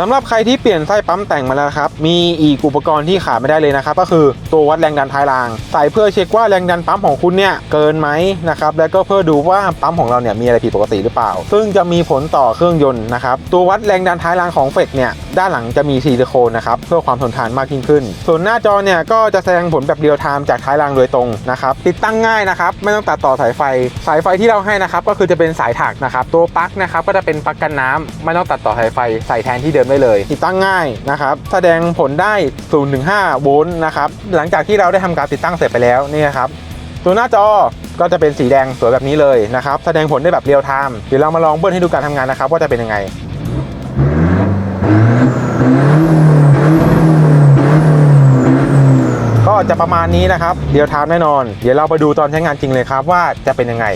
สำหรับใครที่เปลี่ยนไส้ปั๊มแต่งมาแล้วครับ มีอีกอุปกรณ์ที่ขาดไม่ได้เลยนะครับ ก็คือตัววัดแรงดันท้ายราง ใส่เพื่อเช็คว่าแรงดันปั๊มของคุณเนี่ยเกินไหมนะครับ แล้วก็เพื่อดูว่าปั๊มของเราเนี่ยมีอะไรผิดปกติหรือเปล่า ซึ่งจะมีผลต่อเครื่องยนต์นะครับ ตัววัดแรงดันท้ายรางของเฟกเนี่ยด้านหลังจะมีซิลิโคนนะครับเพื่อความทนทานมากยิ่งขึ้น ส่วนหน้าจอเนี่ยก็จะแสดงผลแบบเรียลไทม์จากท้ายรางโดยตรงนะครับติดตั้งง่ายนะครับไม่ต้องตัดต่อสายไฟ สายไฟที่เราให้นะครับก็คือจะเป็นสายถักนะครับตัวปลั๊กนะครับก็จะเป็นปลั๊กกันน้ำไม่ต้องตัดต่อสายไฟใส่แทนที่เดิมได้เลย ติดตั้งง่ายนะครับแสดงผลได้ 0-5 โวลต์นะครับหลังจากที่เราได้ทำการติดตั้งเสร็จไปแล้วนี่นะครับตัวหน้าจอก็จะเป็นสีแดงสวยแบบนี้เลยนะครับแสดงผลได้แบบเรียลไทม์เดี๋ยวเรามาลองเบิ้ลให้ดูการทำงานนะครับว่าจะเป็นยังไงก็จะประมาณนี้นะครับเรียลไทม์แน่นอน เดี๋ยวเราไปดูตอนใช้งานจริงเลยครับว่าจะเป็นยังไง